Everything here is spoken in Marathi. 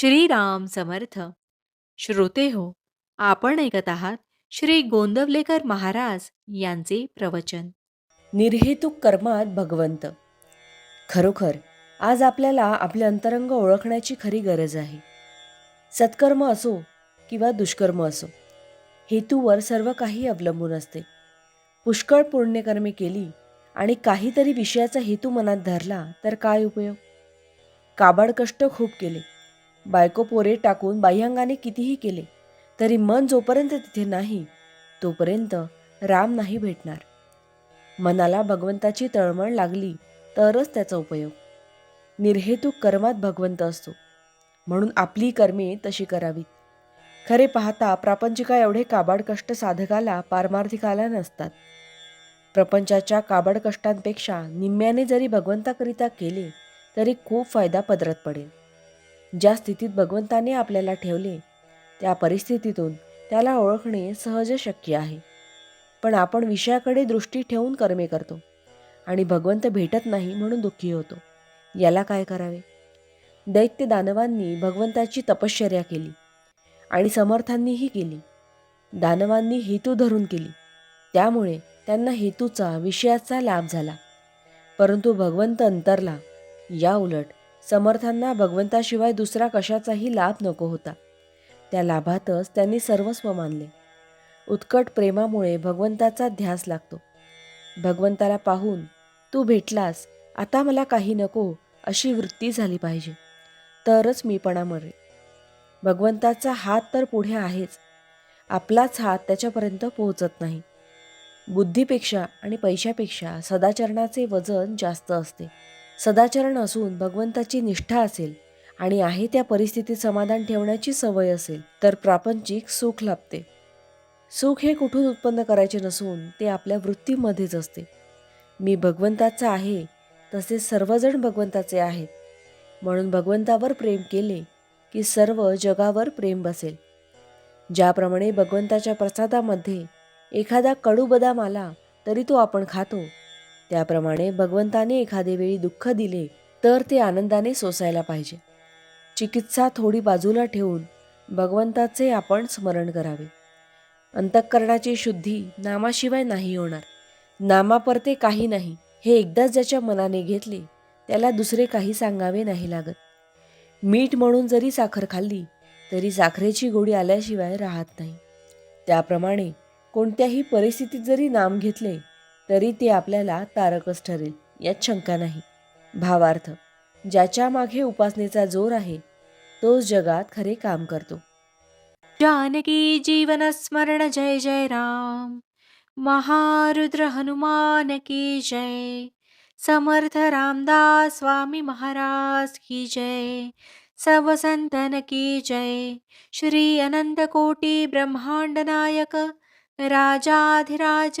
श्रीराम समर्थ. श्रोते हो आपण ऐकत आहात श्री गोंदवलेकर महाराज यांचे प्रवचन. निर्हेतुक कर्मात भगवंत. खरोखर आज आपल्याला आपले अंतरंग ओळखण्याची खरी गरज आहे. सत्कर्म असो किंवा दुष्कर्म असो हेतूवर सर्व काही अवलंबून असते. पुष्कळ पुण्यकर्मे केली आणि काहीतरी विषयाचा हेतू मनात धरला तर काय उपयोग? काबाड कष्ट खूप केले. बायको पोरे टाकून बाह्यांगाने कितीही केले तरी मन जोपर्यंत तिथे नाही तोपर्यंत राम नाही भेटणार. मनाला भगवंताची तळमळ लागली तरच त्याचा उपयोग. निर्हेतुक कर्मात भगवंत असतो. म्हणून आपली कर्मे तशी करावीत. खरे पाहता प्रापंचिका एवढे काबाड कष्ट साधकाला पारमार्थिकाला नसतात. प्रपंचाच्या काबाड कष्टांपेक्षा निम्म्याने जरी भगवंताकरिता केले तरी खूप फायदा पदरात पडेल. ज्या स्थितीत भगवंताने आपल्याला ठेवले त्या परिस्थितीतून त्याला ओळखणे सहज शक्य आहे. पण आपण विषयाकडे दृष्टी ठेवून कर्मे करतो आणि भगवंत भेटत नाही म्हणून दुःखी होतो. याला काय करावे? दैत्य दानवांनी भगवंताची तपश्चर्या केली आणि समर्थांनीही केली. दानवांनी हेतू धरून केली. त्यामुळे त्यांना हेतूचा विषयाचा लाभ झाला. परंतु भगवंत अंतरला. या उलट समर्थांना भगवंताशिवाय दुसरा कशाचाही लाभ नको होता. त्या लाभातच त्यांनी सर्वस्व मानले. उत्कट प्रेमामुळे भगवंताचा ध्यास लागतो. भगवंताला पाहून तू भेटलास आता मला काही नको अशी वृत्ती झाली पाहिजे. तरच मीपणा मरे भगवंताचा हात तर पुढे आहेच. आपलाच हात त्याच्यापर्यंत पोहोचत नाही. बुद्धीपेक्षा आणि पैशापेक्षा सदाचरणाचे वजन जास्त असते. सदाचरण असून भगवंताची निष्ठा असेल आणि आहे त्या परिस्थितीत समाधान ठेवण्याची सवय असेल तर प्रापंचिक सुख लाभते. सुख हे कुठून उत्पन्न करायचे नसून ते आपल्या वृत्तीमध्येच असते. मी भगवंताचा आहे तसे सर्वजण भगवंताचे आहेत. म्हणून भगवंतावर प्रेम केले की सर्व जगावर प्रेम बसेल. ज्याप्रमाणे भगवंताच्या प्रसादामध्ये एखादा कडू बदाम आला तरी तो आपण खातो. त्याप्रमाणे भगवंताने एखादे वेळी दुःख दिले तर ते आनंदाने सोसायला पाहिजे. चिकित्सा थोडी बाजूला ठेवून भगवंताचे आपण स्मरण करावे. अंतःकरणाची शुद्धी नामाशिवाय नाही होणार. नामापरते काही नाही. हे एकदाच ज्याच्या मनाने घेतले त्याला दुसरे काही सांगावे नाही लागत. मीठ म्हणून जरी साखर खाल्ली तरी साखरेची गोडी आल्याशिवाय राहत नाही. त्याप्रमाणे कोणत्याही परिस्थितीत जरी नाम घेतले तरी ते आपल्याला तारकच ठरेल यात शंका नाही. भावार्थ ज्याच्या मागे उपासनेचा जोर आहे तोच जगात खरे काम करतो. जानकी जीवन स्मरण जय जय राम. महारुद्र हनुमान की जय. समर्थ रामदास स्वामी महाराज की जय. सब संतन की जय. श्री अनंत कोटी ब्रह्मांड नायक राजाधिराज